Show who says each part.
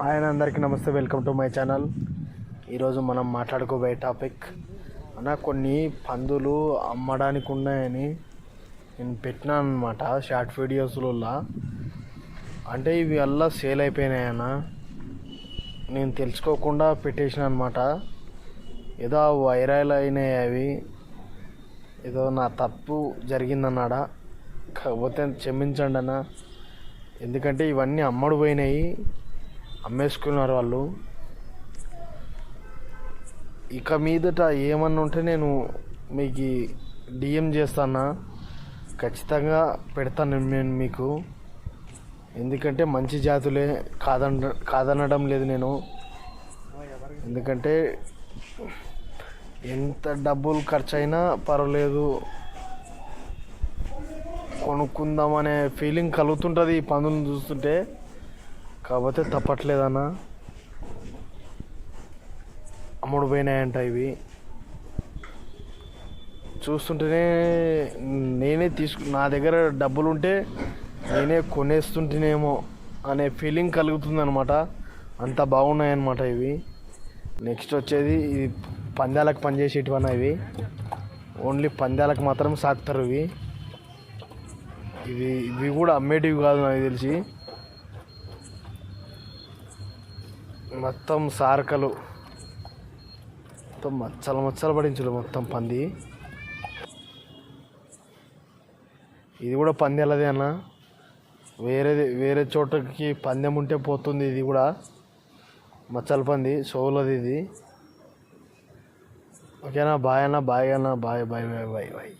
Speaker 1: ఆయన అందరికీ నమస్తే వెల్కమ్ టు మై ఛానల్. ఈరోజు మనం మాట్లాడుకోబోయే టాపిక్ అన్న కొన్ని పందులు అమ్మడానికి ఉన్నాయని నేను పెట్టినాను అనమాట షార్ట్ వీడియోస్లలో అంటే ఇవి అలా సేల్ అయిపోయినాయన్న నేను తెలుసుకోకుండా పెట్టేసిన అనమాట ఏదో వైరల్ అయినాయి అవి. ఏదో నా తప్పు జరిగిందన్నాడా. కాకపోతే క్షమించండి అన్న ఎందుకంటే ఇవన్నీ అమ్మడు పోయినాయి. అమ్మేసుకున్నారు వాళ్ళు. ఇక మీదట ఏమన్నా ఉంటే నేను మీకు డిఎం చేస్తానా. ఖచ్చితంగా పెడతాను నేను మీకు. ఎందుకంటే మంచి జాతులే కాదన కాదనడం లేదు నేను. ఎందుకంటే ఎంత డబ్బులు ఖర్చు అయినా పర్వాలేదు. కొనుక్కుందామనే ఫీలింగ్ కలుగుతుంటుంది ఈ పందులను చూస్తుంటే. కాకపోతే తప్పట్లేదన్న. అమ్ముడు పోయినాయంట ఇవి. చూస్తుంటేనే నేనే తీసుకు నా దగ్గర డబ్బులు ఉంటే నేనే కొనేస్తుంటేనేమో అనే ఫీలింగ్ కలుగుతుంది అనమాట అంత బాగున్నాయన్నమాట ఇవి. నెక్స్ట్ వచ్చేది ఇది పందాలకు పనిచేసేటివన్న ఇవి. ఓన్లీ పందాలకు మాత్రం సాకుతారు ఇవి. ఇవి ఇవి కూడా అమ్మేటివి కాదు నాకు తెలిసి. మొత్తం సారకలు. మొత్తం మచ్చలు మచ్చలు పడించులు మొత్తం పంది. ఇది కూడా పందెలదే అన్న. వేరేది వేరే చోటకి పందెం ఉంటే పోతుంది ఇది కూడా. మచ్చల పంది షోలది ఇది. ఓకేనా? బాయ్ అన్న బాయ్ అన్న bye bye bye bye bye.